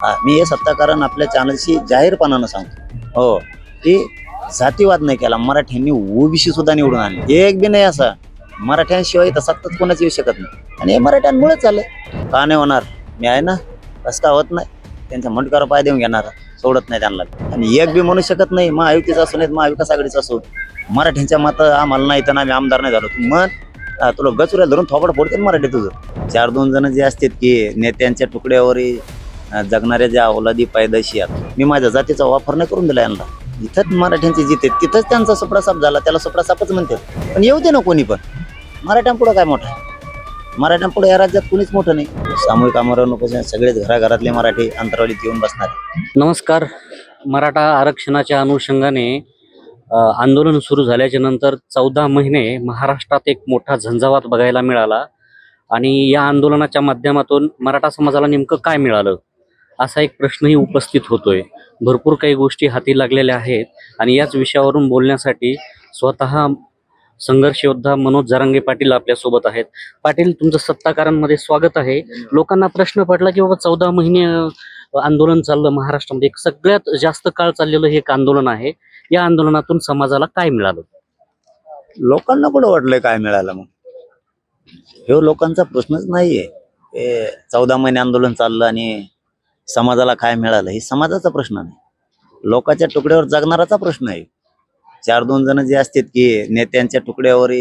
हा, मी हे सत्ताकारण आपल्या चॅनलशी जाहीरपणानं सांगतो. हो की जातीवाद नाही केला मराठ्यांनी ओबीसी सुद्धा निवडून आणली. एक बी नाही असा. मराठ्यांशिवाय तर सत्ताच कोणाच येऊ शकत नाही. आणि हे मराठ्यांमुळेच चाललंय का नाही होणार? मी आहे ना कसं होत नाही. त्यांचा मंडकार पाय देऊन घेणार सोडत नाही त्यांना. आणि एक बी म्हणू शकत नाही महायुतीचा असो नाही महाविकास आघाडीचा असो. मराठ्यांच्या मत आम्हाला नाही तर आम्ही आमदार नाही झालो. तू मग तुला गचुऱ्या धरून थोपड फोडते मराठी तुझं. चार दोन जण जे असतात की नेत्यांच्या तुकड्यावर जगणाऱ्या ज्या अवलादी पायदाशी आहेत मी माझ्या जातीचा वापर नाही करून दिला यांना. इथंच मराठ्यांचे जिथे तिथंच त्यांचा सुप्रासाप झाला त्याला सुप्रासापच म्हणतात. पण येऊ दे ना कोणी पण. मराठ्यांपुढं काय मोठं मराठ्यांपुढे या राज्यात कुणीच मोठं नाही. सामूहिक आमरण उपोषण सगळेच घराघरातले मराठी अंतरावलीत येऊन बसणार नमस्कार. मराठा आरक्षणाच्या अनुषंगाने आंदोलन सुरू झाल्याच्यानंतर चौदा महिने महाराष्ट्रात एक मोठा झंझावात बघायला मिळाला आणि या आंदोलनाच्या माध्यमातून मराठा समाजाला नेमकं काय मिळालं? असा एक प्रश्नही उपस्थित होतोय. भरपूर काही गोष्टी हाती लागलेल्या आहेत आणि याच विषयावरून बोलण्यासाठी स्वतः संघर्ष योद्धा मनोज जरांगे पाटील आपल्यासोबत आहेत. पाटील तुमचं सत्ताकारांमध्ये स्वागत आहे. लोकांना प्रश्न पडला की बाबा चौदा महिने आंदोलन चाललं महाराष्ट्रामध्ये. एक सगळ्यात जास्त काळ चाललेलं हे एक आंदोलन आहे. या आंदोलनातून समाजाला काय मिळालं? लोकांना कुठं वाटलंय काय मिळालं मग? हे लोकांचा प्रश्नच नाहीये. चौदा महिने आंदोलन चाललं आणि समाजाला काय मिळालं हे समाजाचा प्रश्न नाही. लोकांच्या तुकड्यावर जगणाराचा प्रश्न आहे. चार दोन जण जे असतात की नेत्यांच्या तुकड्यावर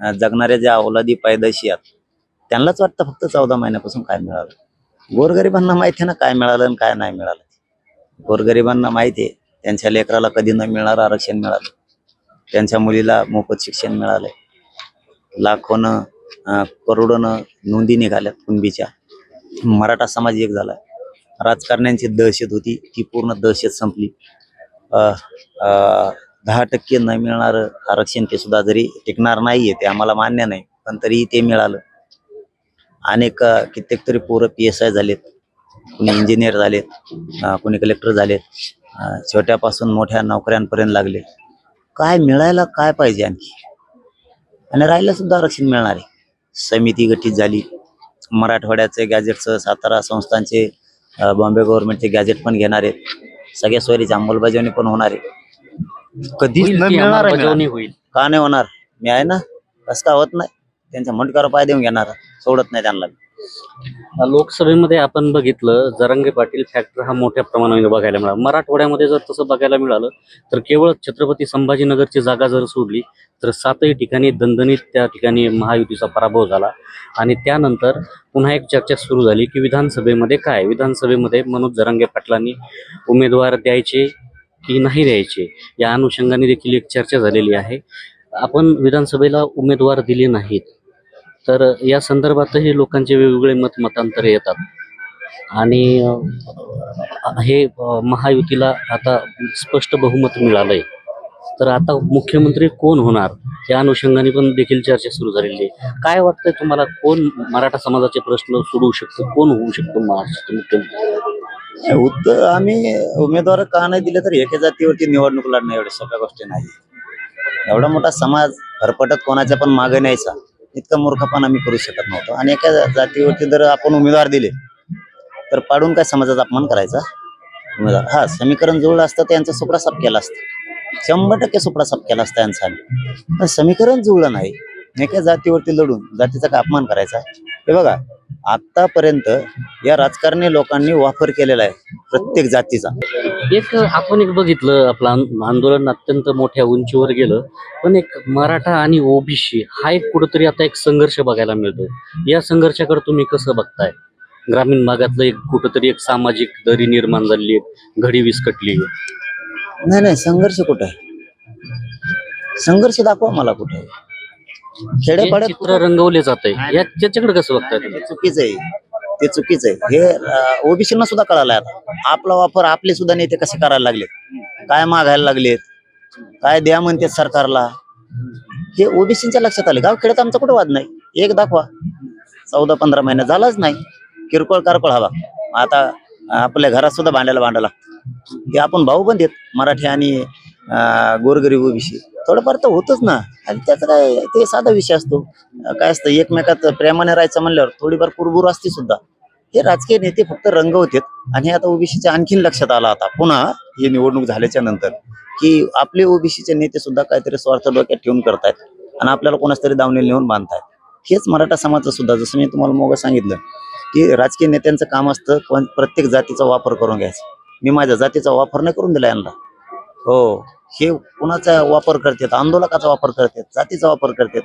जगणाऱ्या ज्या औलादी पायदशी आहेत त्यांनाच वाटतं फक्त चौदा महिन्यापासून काय मिळालं. गोरगरिबांना माहिती आहे ना काय मिळालं आणि काय नाही मिळालं. गोरगरिबांना माहिती आहे त्यांच्या लेकराला कधी न मिळणार आरक्षण मिळालं. त्यांच्या मुलीला मोफत शिक्षण मिळालंय. लाखोनं करोडोनं नोंदी निघाल्यात कुणबीच्या. मराठा समाज एक झालाय राजकारण्यांची दहशत होती ती पूर्ण दहशत संपली. दहा टक्के न मिळणार आरक्षण ते सुद्धा जरी टिकणार नाहीये ते आम्हाला मान्य नाही पण तरीही ते मिळालं. अनेक कित्येक तरी पोरं पी एस आय झालेत कुणी इंजिनियर झालेत कुणी कलेक्टर झालेत छोट्यापासून मोठ्या नोकऱ्यांपर्यंत लागले. काय मिळायला काय पाहिजे आणखी? आणि राहिलं सुद्धा आरक्षण मिळणार आहे. समिती गठीत झाली. मराठवाड्याचे गॅजेटचं सातारा संस्थांचे बॉम्बे गव्हर्नमेंटचे गॅजेट पण घेणार आहेत. सगळ्या सोयरीची अंमलबजावणी पण होणार आहे. कधीच होईल न ती मिळणार आहे अंमलबजावणी मिळणार. होईल? का नाही होणार? मी आहे ना? कसं का होत नाही. त्यांचा मुंडकावर पाय देऊन घेणार. सोडत नाही त्यांना. लोकसभेमध्ये आपण बघितलं जरंगे पाटील फॅक्टर हा मोठ्या प्रमाणामध्ये बघायला मिळाला. मराठवाड्यामध्ये जर तसं बघायला मिळालं तर केवळ छत्रपती संभाजीनगरची जागा जर सोडली तर सातही ठिकाणी दणदणीत त्या ठिकाणी महायुतीचा पराभव झाला. आणि त्यानंतर पुन्हा एक चर्चा सुरू झाली की विधानसभेमध्ये काय? विधानसभेमध्ये मनोज जरांगे पाटलांनी उमेदवार द्यायचे की नाही द्यायचे? या अनुषंगाने देखील एक चर्चा झालेली आहे. आपण विधानसभेला उमेदवार दिले नाहीत. तर या संदर्भातही लोकांचे वेगवेगळे मत मतांतर येतात. आणि हे महायुतीला आता स्पष्ट बहुमत मिळालंय. तर आता मुख्यमंत्री कोण होणार? या अनुषंगाने पण देखील चर्चा सुरू झालेली आहे. काय वाटतंय तुम्हाला? कोण मराठा समाजाचे प्रश्न सोडवू शकतो? कोण होऊ शकतो महाराष्ट्र मुख्यमंत्री? उत्तर आम्ही उमेदवार का नाही दिले तर एका जातीवरती निवडणूक लढणं एवढ्या सगळ्या गोष्टी नाही एवढा मोठा समाज भरपटत कोणाच्या पण मागे न्यायचा. इतका मूर्खपणा आम्ही करू शकत नव्हतो. आणि एका जातीवरती जर आपण उमेदवार दिले तर पाडून काय समाजाचा अपमान करायचा? उमेदवार. हा समीकरण जुळलं असतं तर यांचा सुपडा साफ केला असतं. शंभर टक्के सुपडा साफ केला असता यांचा आम्ही. पण समीकरण जुळलं नाही. एका जातीवरती लढून जातीचा का अपमान करायचा? हे बघा आतापर्यंत या राजकारणी लोकांनी वापर केलेला आहे प्रत्येक जातीचा. एक आपण एक बघितलं आपलं आंदोलन अत्यंत मोठ्या उंचीवर गेलं पण एक मराठा आणि ओबीसी हा एक कुठंतरी आता एक संघर्ष बघायला मिळतो या संघर्षाकडे तुम्ही कसं बघताय? ग्रामीण भागातलं एक कुठंतरी एक सामाजिक दरी निर्माण आहे घडी विस्कटली नाही नाही संघर्ष कुठं आहे? संघर्ष दाखवा मला कुठे आहे. खेड्यापाड्यात चित्र रंगवले जात आहे या त्याच्याकडे कसं बघताय तुम्ही? चुकीचं आहे. ते चुकीचं आहे. हे ओबीसींना सुद्धा कळायला आता. आपला वापर आपले सुद्धा नेते कसे करायला लागलेत? काय मागायला लागलेत? काय द्या म्हणते सरकारला? हे ओबीसींच्या लक्षात आले. गाव खेड्यात आमचा कुठं वाद नाही? एक दाखवा. चौदा पंधरा महिने झालाच नाही. किरकोळ कारकोळ हवा. आता आपल्या घरात सुद्धा भांडायला भांडा लागतं आपण भाऊ पण देत मराठी आणि गोरगरीब ओबीसी. थोडंफार तर होतच ना. आणि त्याचा काय ते साधा विषय असतो. काय असतं एकमेकात प्रेमाने राहायचं म्हणल्यावर थोडीफार कुरबुर असते सुद्धा. हे राजकीय नेते फक्त रंग होते. आणि आता ओबीसीच्या आणखीन लक्षात आला आता. पुन्हा ही निवडणूक झाल्याच्यानंतर की आपले ओबीसीचे नेते सुद्धा काहीतरी स्वार्थ डोक्यात ठेवून करतायत आणि आपल्याला कोणाच तरी दावणे नेऊन बांधतायत. हेच मराठा समाजाचं सुद्धा जसं मी तुम्हाला मोग सांगितलं की राजकीय नेत्यांचं काम असतं पण प्रत्येक जातीचा वापर करून घ्यायचा. मी माझ्या जातीचा वापर नाही करून दिला यांना. हो हे कुणाचा वापर करतात? आंदोलकाचा वापर करतात जातीचा वापर करतात.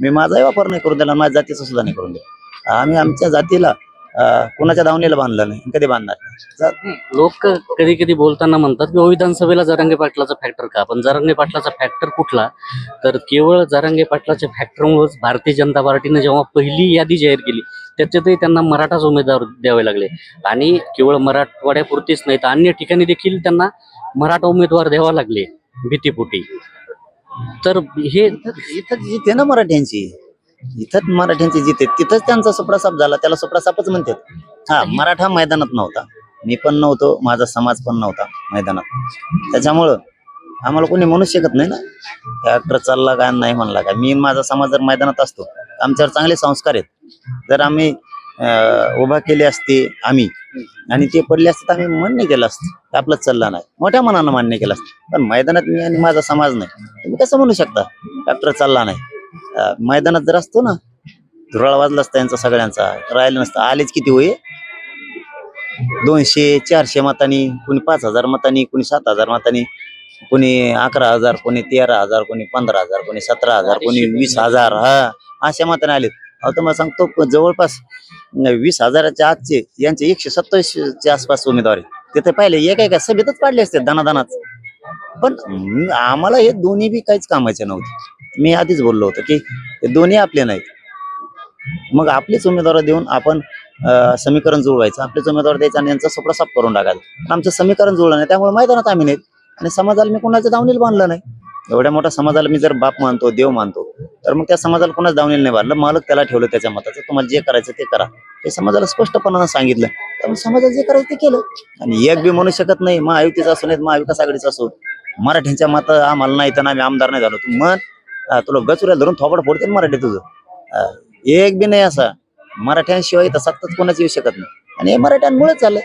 मी माझाही वापर नाही करून दिला माझ्या जातीचा सुद्धा नाही करून दिला. आम्ही आमच्या जातीला कुणाच्या दावणीला बांधलं नाही कधी बांधणार नाही लोक कधी कधी बोलताना म्हणतात की "ओ, विधानसभेला जरांगे पाटलाचा फॅक्टर का पण जरांगे पाटलाचा फॅक्टर कुठला तर केवळ जरांगे पाटलाच्या फॅक्टरमुळेच भारतीय जनता पार्टीने जेव्हा पहिली यादी जाहीर केली त्याच्यातही त्यांना मराठाच उमेदवार द्यावे लागले आणि केवळ मराठवाड्यापुरतीच नाही तर अन्य ठिकाणी देखील त्यांना मराठा उमेदवार द्यावा लागले भीतीपोटी तर हे इथं जिथे ना मराठ्यांची इथं मराठ्यांची जिथे तिथंच त्यांचा सुप्रसाप झाला त्याला सुप्रसापच म्हणतात. हा मराठा मैदानात नव्हता. मी पण नव्हतो माझा समाज पण नव्हता मैदानात. त्याच्यामुळं आम्हाला कोणी म्हणू शकत नाही ना? ट्रॅक्टर चालला काय नाही म्हणला काय मी माझा समाज जर मैदानात असतो आमच्यावर चांगले संस्कार आहेत. जर आम्ही उभा केले असते आम्ही आणि ते पडले असते तर आम्ही मान्य केलं असतं. आपलं चाललं नाही. मोठ्या मनानं मान्य केलं असतं. पण मैदानात मी आणि माझा समाज नाही. तुम्ही कसं म्हणू शकता? ट्रॅक्टर चालला नाही. मैदानात जर असतो ना धुराळा वाजला असता यांचा सगळ्यांचा राहिलं नसतं आलेच किती होय दोनशे चारशे मतांनी कोणी पाच हजार मतांनी कोणी सात हजार मतांनी कोणी अकरा हजार कोणी तेरा हजार कोणी पंधरा हजार कोणी सतरा हजार कोणी वीस हजार हा अशा मताने आलेत. अहो तुम्हाला सांगतो जवळपास वीस हजाराच्या आजचे यांचे एकशे सत्तावीसच्या आसपास उमेदवार आहेत. तिथे पाहिले एका एका सभेतच पाडले असते दानादानाच पण आम्हाला हे दोन्ही बी काहीच कामाचे नव्हते. मी आधीच बोललो होतो की दोन्ही आपले नाहीत. मग आपलेच उमेदवार देऊन आपण समीकरण जुळवायचं. आपलेच उमेदवार द्यायचं आणि यांचा सुप्रसाप करून टाकायचं. आमचं समीकरण जुळलं नाही. त्यामुळे मैदानात आम्ही नाहीत. आणि समाजाला मी कुणाचं दावणीला बांधलं नाही. एवढ्या मोठ्या समाजाला मी जर बाप मानतो देव मानतो तर मग त्या समाजाला कोणाच दावणीला नाही बांधलं? मालक त्याला ठेवलं त्याच्या मताचं. तुम्हाला जे करायचं ते करा. हे समाजाला स्पष्टपणानं सांगितलं. त्यामुळे समाजाला जे करायचं ते केलं. आणि एक बी म्हणू शकत नाही. महायुतीचा असो नाही महाविकास आघाडीचा असो. मराठ्यांच्या मत आम्हाला नाही तर आम्ही आमदार नाही झालो. तू मन तुला गचुऱ्या धरून थोपड फोडते मराठी तुझं. एक बी नाही असा. मराठ्यांशिवाय इथं सत्ताच कोणाच येऊ शकत नाही. आणि हे मराठ्यांमुळेच झालं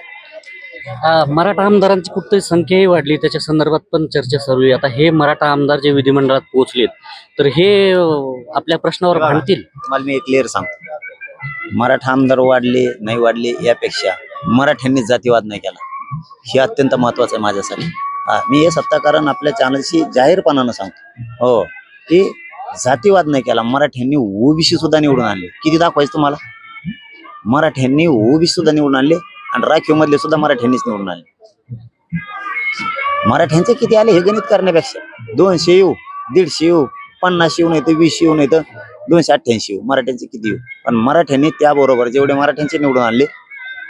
मराठा आमदारांची कुठतरी संख्याही वाढली. त्याच्या संदर्भात पण चर्चा चालू आहे. आता हे मराठा आमदार जे विधिमंडळात पोहोचलेत तर हे आपल्या प्रश्नावर भांडतील? तुम्हाला मी एक क्लिअर सांगतो. मराठा आमदार वाढले नाही वाढले यापेक्षा मराठ्यांनी जातीवाद नाही केला. हे अत्यंत महत्वाचं आहे माझ्यासाठी. मी हे सत्ताकारण आपल्या चॅनलशी जाहीरपणानं सांगतो. हो. ते जातीवाद नाही केला. मराठ्यांनी ओबीसी सुद्धा निवडून आणले. किती दाखवायचं तुम्हाला? मराठ्यांनी ओबीसी सुद्धा निवडून आणले आणि राखीव मधले सुद्धा मराठ्यांनीच निवडून आणले. मराठ्यांचे किती आले हे गणित करण्यापेक्षा? दोनशे येऊ दीडशे येऊ पन्नास येऊ नाही तर वीस येऊ नाही तर दोनशे अठ्ठ्याऐंशी येऊ. मराठ्यांचे किती येऊ? पण मराठ्यांनी त्याबरोबर जेवढे मराठ्यांचे निवडून आणले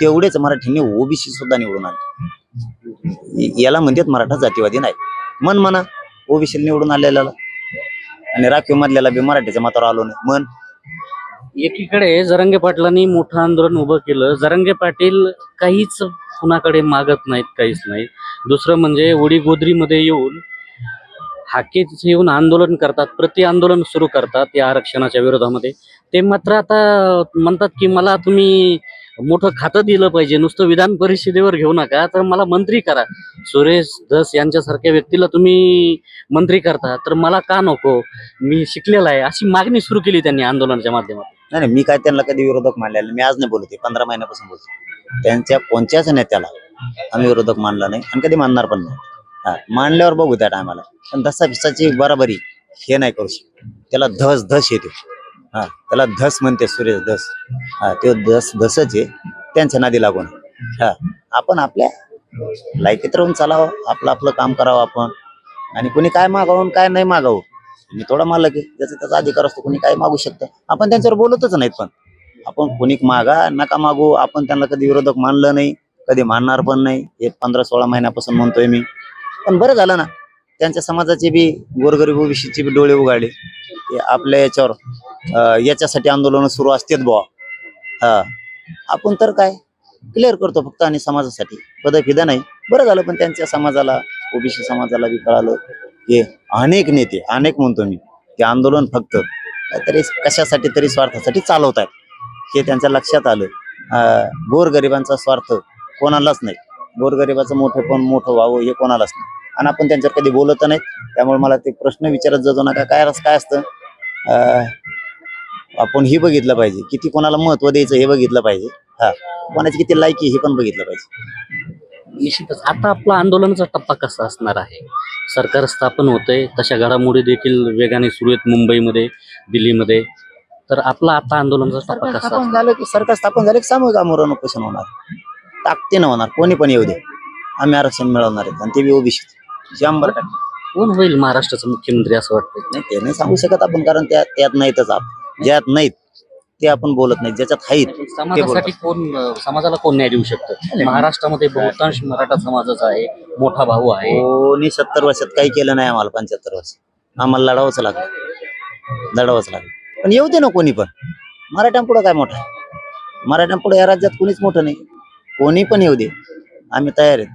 तेवढेच मराठ्यांनी ओबीसी सुद्धा निवडून आणले. याला म्हणतात मराठा जातीवादी नाही. मन म्हणा ओबीसी निवडून आलेल्याला आणि राखीव मधल्याला बी मराठ्याच्या मतावर आलो नाही. मन एकीकडे जरंगे पाटलांनी मोठं आंदोलन उभं केलं. जरंगे पाटील काहीच कुणाकडे मागत नाहीत काहीच नाही. दुसरं म्हणजे उडी गोदरीमध्ये येऊन हाकेच येऊन आंदोलन करतात प्रति आंदोलन सुरू करतात या आरक्षणाच्या विरोधामध्ये. ते मात्र आता म्हणतात की मला तुम्ही मोठं खातं दिलं पाहिजे. नुसतं विधान परिषदेवर घेऊ नका. तर मला मंत्री करा. सुरेश धस यांच्यासारख्या व्यक्तीला तुम्ही मंत्री करता. तर मला का नको? मी शिकलेला आहे. अशी मागणी सुरू केली त्यांनी आंदोलनाच्या माध्यमातून. नाही नाही, मी काय त्यांना कधी विरोधक मानलेला मी आज नाही बोलते पंधरा महिन्यापासून बोलतो त्यांच्या कोणत्याच नेत्याला आम्ही विरोधक मानला नाही आणि कधी मानणार पण नाही. हा मानल्यावर बघू त्या टायमाला पण धसा भिसाची बराबरी हे नाही करू शकत. त्याला धस धस येते. हा त्याला धस म्हणते सुरेश धस. हा ते धस धसच आहे. त्यांच्या नादी लागून. हा आपण आपल्या लायकीत राहून चालावं आपलं आपलं काम करावं आपण. आणि कोणी काय मागावं काय नाही मागावं मी थोडा मालक आहे. ज्याचा त्याचा अधिकार असतो कोणी काय मागू शकतं. आपण त्यांच्यावर बोलतच नाहीत पण. आपण कोणी मागा नका मागू. आपण त्यांना कधी विरोधक मानलं नाही कधी मानणार पण नाही. हे पंधरा सोळा महिन्यापासून म्हणतोय मी. पण बरं झालं ना. त्यांच्या समाजाचे बी गोरगरीब ओबीसीचे बी डोळे उघडले. आपल्या याच्यावर याच्यासाठी आंदोलन सुरू असतेच बुवा. हा. आपण तर काय? क्लिअर करतो फक्त आणि समाजासाठी. पदफिदा नाही. बरं झालं पण त्यांच्या समाजाला ओबीसी समाजाला बी कळालं की अनेक नेते अनेक म्हणतो मी ते आंदोलन फक्त काहीतरी कशासाठी तरी स्वार्थासाठी चालवत आहेत हे त्यांच्या लक्षात आलं. अं, गोरगरिबांचा स्वार्थ कोणालाच नाही. गोरगरिबाचं मोठं पण मोठं व्हावं हे कोणालाच नाही. आणि आपण त्यांच्यावर कधी बोलत नाही त्यामुळे मला ते प्रश्न विचारत जातो नका काय काय असतं? अं, आपण हे बघितलं पाहिजे. किती कोणाला महत्त्व द्यायचं हे बघितलं पाहिजे. हा. कोणाची किती लायकी हे पण बघितलं पाहिजे. निश्चितच. आता आपला आंदोलनाचा टप्पा कसा असणार आहे? सरकार स्थापन होतंय. तशा घडामोडी देखील वेगाने सुरू आहेत मुंबईमध्ये दिल्लीमध्ये. तर आपला आता आंदोलनाचा टप्पा कसा स्थापन झालं की सरकार स्थापन झालं की सामूहिक आमरण उपोषण होणार. ताकदीनं होणार. कोणी पण येऊ दे. आम्ही आरक्षण मिळवणार आहेत. आणि ते बी ओबीसी शंभर टक्के. कोण होईल महाराष्ट्राचा मुख्यमंत्री असं वाटतंय? नाही ते नाही सांगू शकत आपण कारण त्या त्यात नाहीतच आप ज्यात नाहीत ते आपण बोलत नाही ज्याच्यात आहेत समाजासाठी कोण समाजाला कोण न्याय देऊ शकतं? महाराष्ट्रामध्ये बहुतांश मराठा समाजाचा आहे मोठा भाऊ आहे. कोणी सत्तर वर्षात काही केलं नाही आम्हाला पंच्याहत्तर वर्ष. आम्हाला लढावंच लागलं. लढावंच लागलं. पण येऊ दे ना कोणी पण. मराठ्यांपुढं काय मोठं आहे? मराठ्यांपुढे या राज्यात कोणीच मोठं नाही. कोणी पण येऊ दे. आम्ही तयार आहेत.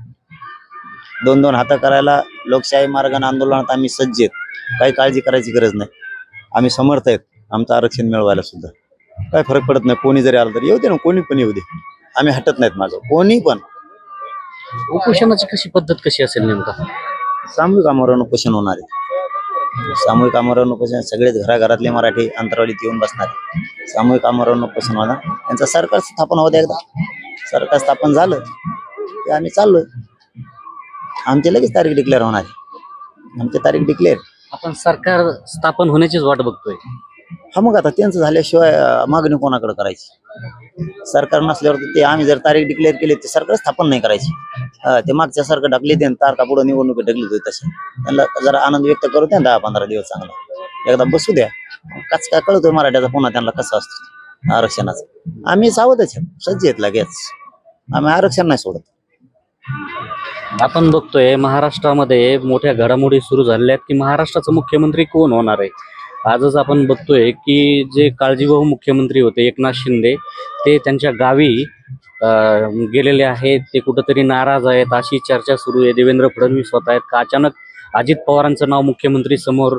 दोन दोन हातं करायला लोकशाही मार्गाने आंदोलनात आम्ही सज्ज आहेत. काही काळजी करायची गरज नाही. आम्ही समर्थ आहेत. आमचं आरक्षण मिळवायला सुद्धा. काय फरक पडत नाही कोणी जरी आलं तरी. येऊ दे ना कोणी पण येऊ दे. आम्ही हटत नाहीत माझं कोणी पण. उपोषणाची कशी पद्धत कशी असेल नेमका? सामूहिक आमरण उपोषण होणार आहे. सामूहिक आमरण उपोषण सगळेच घराघरातले मराठी अंतरावलीत येऊन बसणार. सामूहिक आमरण उपोषण होणार. त्यांचं सरकार स्थापन होतं एकदा. सरकार स्थापन झालं की आम्ही चाललोय. आमची लगेच तारीख डिक्लेअर होणार आहे. आमची तारीख डिक्लेअर आपण सरकार स्थापन होण्याचीच वाट बघतोय. हा मग आता त्यांचं झाल्याशिवाय मागणी कोणाकडे करायची? सरकार नसल्यावर ते आम्ही जर तारीख डिक्लेअर केली तर सरकार स्थापन नाही करायची. ते मागच्या सारखं ढकली ते तारखा पुढे निवडणूक ढकली होती तसे त्यांना जरा आनंद व्यक्त करू द्या दहा पंधरा दिवस चांगला. एकदा बसू द्या. कच काय कळतोय मराठ्याचा पुन्हा त्यांना कसं असतं? आरक्षणाचं. आम्ही सावधच आहे, सज्ज आहेत लगेच. आम्ही आरक्षण नाही सोडत. आपण बघतोय महाराष्ट्रामध्ये मोठ्या घडामोडी सुरू झालेल्या आहेत की महाराष्ट्राचा मुख्यमंत्री कोण होणार आहे? आजच आपण बघतोय की जे काळजीभाऊ मुख्यमंत्री होते एकनाथ शिंदे ते त्यांच्या गावी गेलेले आहेत. ते कुठंतरी नाराज आहेत. अशी चर्चा सुरू आहे. देवेंद्र फडणवीस होत आहेत का? अचानक अजित पवारांचं नाव मुख्यमंत्री समोर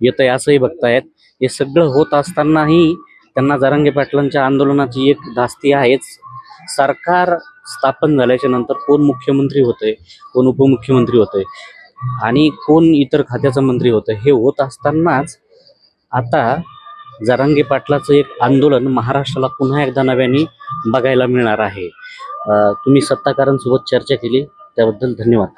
येत आहे असंही बघतायत. हे सगळं होत असतानाही त्यांना जरांगे पाटलांच्या आंदोलनाची एक धास्ती आहेच. सरकार स्थापन झाल्याच्यानंतर कोण मुख्यमंत्री होते? कोण उपमुख्यमंत्री होतंय आणि कोण इतर खात्याचा मंत्री होतं? हे होत असतानाच आता जरांगी पाटलाचं एक आंदोलन महाराष्ट्राला पुन्हा एकदा नव्याने बघायला मिळणार आहे. तुम्ही सत्ताकारांसोबत चर्चा केली त्याबद्दल धन्यवाद.